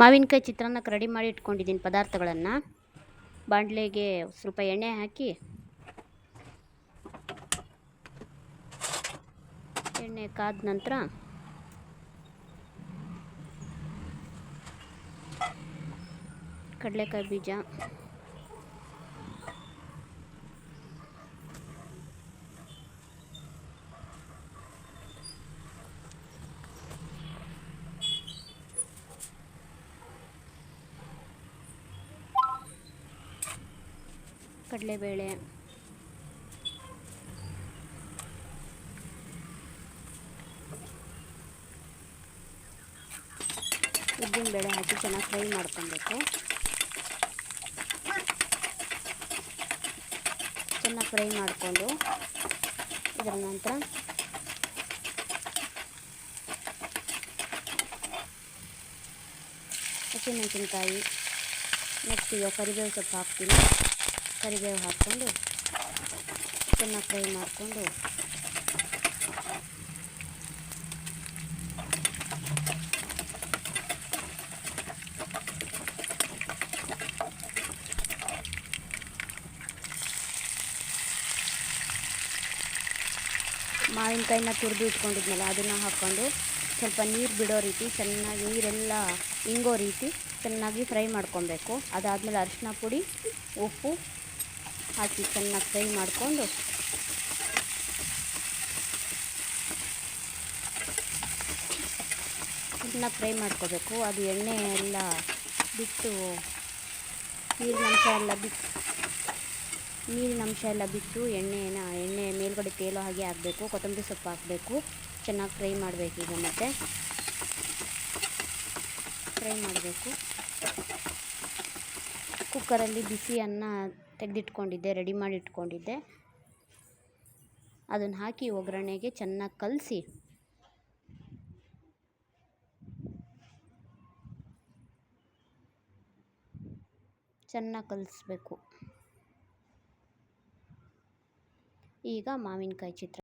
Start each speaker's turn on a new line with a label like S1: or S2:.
S1: ಮಾವಿನಕಾಯಿ ಚಿತ್ರಾನ್ನಕ್ಕೆ ರೆಡಿ ಮಾಡಿ ಇಟ್ಕೊಂಡಿದ್ದೀನಿ ಪದಾರ್ಥಗಳನ್ನು. ಬಾಂಡ್ಲೆಗೆ ಸ್ವಲ್ಪ ಎಣ್ಣೆ ಹಾಕಿ, ಎಣ್ಣೆ ಕಾದ ನಂತರ ಕಡಲೆಕಾಯಿ ಬೀಜ ಕಡಲೆಬೇಳೆ. ಉದ್ದಿನ ಬೇಳೆ ಹಾಕಿ ಚೆನ್ನಾಗಿ ಫ್ರೈ ಮಾಡ್ಕೊಬೇಕು. ಚೆನ್ನಾಗಿ ಫ್ರೈ ಮಾಡಿಕೊಂಡು ಇದರ ನಂತರ ಹಸಿಮೆಣಸಿನ್ಕಾಯಿ, ನೆಕ್ಸ್ಟ್ ಈಗ ಕರಿಬೇವು ಸೊಪ್ಪು ಹಾಕ್ತೀನಿ. ಕರಿಬೇವು ಹಾಕ್ಕೊಂಡು ಚೆನ್ನಾಗಿ ಫ್ರೈ ಮಾಡಿಕೊಂಡು, ಮಾವಿನಕಾಯಿನ ತುರಿದು ಇಟ್ಕೊಂಡಿದ್ನಲ್ಲ, ಅದನ್ನು ಹಾಕ್ಕೊಂಡು ಸ್ವಲ್ಪ ನೀರು ಬಿಡೋ ರೀತಿ, ಚೆನ್ನಾಗಿ ನೀರೆಲ್ಲ ಇಂಗೋ ರೀತಿ ಚೆನ್ನಾಗಿ ಫ್ರೈ ಮಾಡ್ಕೊಬೇಕು. ಅದಾದಮೇಲೆ ಅರಿಶಿನ ಪುಡಿ, ಉಪ್ಪು ಹಾಕಿ ಚೆನ್ನಾಗಿ ಫ್ರೈ ಮಾಡಿಕೊಂಡು ಚೆನ್ನಾಗಿ ಫ್ರೈ ಮಾಡ್ಕೋಬೇಕು. ಅದು ಎಣ್ಣೆ ಎಲ್ಲ ಬಿಟ್ಟು ನೀರಿನಂಶ ಎಲ್ಲ ಬಿಟ್ಟು ನೀರಿನಂಶ ಎಲ್ಲ ಬಿಟ್ಟು ಎಣ್ಣೆನ, ಎಣ್ಣೆ ಮೇಲ್ಗಡೆ ತೇಲೋ ಹಾಗೆ ಹಾಕಬೇಕು. ಕೊತ್ತಂಬರಿ ಸೊಪ್ಪು ಹಾಕಬೇಕು. ಚೆನ್ನಾಗಿ ಫ್ರೈ ಮಾಡಬೇಕು ಈಗ ಮತ್ತೆ. ಫ್ರೈ ಮಾಡಬೇಕು. ಕುಕ್ಕರಲ್ಲಿ ಬಿಸಿ ಅನ್ನ ತೆಗೆದಿಟ್ಕೊಂಡಿದ್ದೆ, ರೆಡಿ ಮಾಡಿ ಇಟ್ಕೊಂಡಿದ್ದೆ ಅದನ್ನು ಹಾಕಿ ಒಗ್ಗರಣೆಗೆ ಚೆನ್ನಾಗಿ ಕಲಸಿ. ಚೆನ್ನಾಗಿ ಕಲಿಸ್ಬೇಕು. ಈಗ ಮಾವಿನಕಾಯಿ ಚಿತ್ರ.